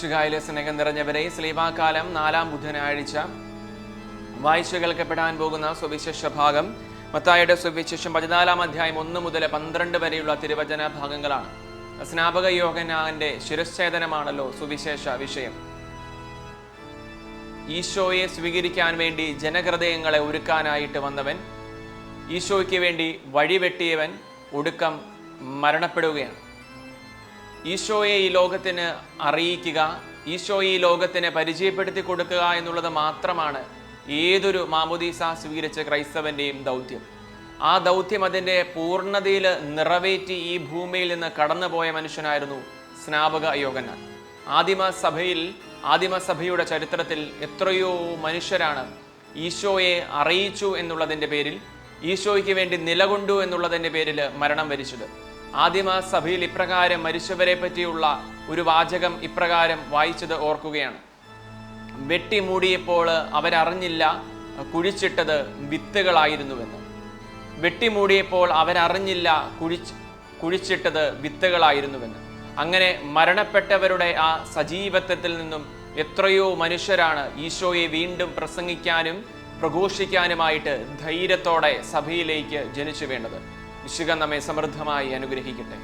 മിശുകായിലെ സ്നേഹം നിറഞ്ഞവരെ സ്ലീവാകാലം നാലാം ബുധനാഴ്ച വായിച്ചു കേൾക്കപ്പെടാൻ പോകുന്ന സുവിശേഷ ഭാഗം. മത്തായുടെ സുവിശേഷം പതിനാലാം അധ്യായം ഒന്ന് മുതൽ പന്ത്രണ്ട് വരെയുള്ള തിരുവചന ഭാഗങ്ങളാണ്. സ്നാപക യോഗനാന്റെ ശിരച്ഛേദനമാണല്ലോ സുവിശേഷ വിഷയം. ഈശോയെ സ്വീകരിക്കാൻ വേണ്ടി ജനഹൃദയങ്ങളെ ഒരുക്കാനായിട്ട് വന്നവൻ ഈശോയ്ക്ക് വേണ്ടി വഴിവെട്ടിയവൻ ഒടുക്കം മരണപ്പെടുകയാണ്. ഈശോയെ ഈ ലോകത്തിന് അറിയിക്കുക ഈശോയെ ഈ ലോകത്തിന് പരിചയപ്പെടുത്തി കൊടുക്കുക എന്നുള്ളത് മാത്രമാണ് ഏതൊരു മാമുദീസ സ്വീകരിച്ച ക്രൈസ്തവന്റെയും ദൗത്യം. ആ ദൗത്യം അതിന്റെ പൂർണതയിൽ നിറവേറ്റി ഈ ഭൂമിയിൽ നിന്ന് കടന്നുപോയ മനുഷ്യനായിരുന്നു സ്നാപക യോഗന്നാൻ ആദിമ സഭയിൽ ആദിമ സഭയുടെ ചരിത്രത്തിൽ എത്രയോ മനുഷ്യരാണ് ഈശോയെ അറിയിച്ചു എന്നുള്ളതിന്റെ പേരിൽ ഈശോയ്ക്ക് വേണ്ടി നിലകൊണ്ടു എന്നുള്ളതിന്റെ പേരിൽ മരണം വരിച്ചത്. ആദിമ സഭയിൽ ഇപ്രകാരം മരിച്ചവരെ പറ്റിയുള്ള ഒരു വാചകം ഇപ്രകാരം വായിച്ചത് ഓർക്കുകയാണ്. വെട്ടിമൂടിയപ്പോൾ അവരറിഞ്ഞില്ല കുഴിച്ചിട്ടത് വിത്തുകളായിരുന്നുവെന്ന്. വെട്ടിമൂടിയപ്പോൾ അവരറിഞ്ഞില്ല കുഴിച്ച് കുഴിച്ചിട്ടത് വിത്തുകളായിരുന്നുവെന്ന്. അങ്ങനെ മരണപ്പെട്ടവരുടെ ആ സജീവത്വത്തിൽ നിന്നും എത്രയോ മനുഷ്യരാണ് ഈശോയെ വീണ്ടും പ്രസംഗിക്കാനും പ്രഘോഷിക്കാനുമായിട്ട് ധൈര്യത്തോടെ സഭയിലേക്ക് ജനിച്ചു വേണ്ടത് വിശുക നമ്മെ സമൃദ്ധമായി അനുഗ്രഹിക്കട്ടെ.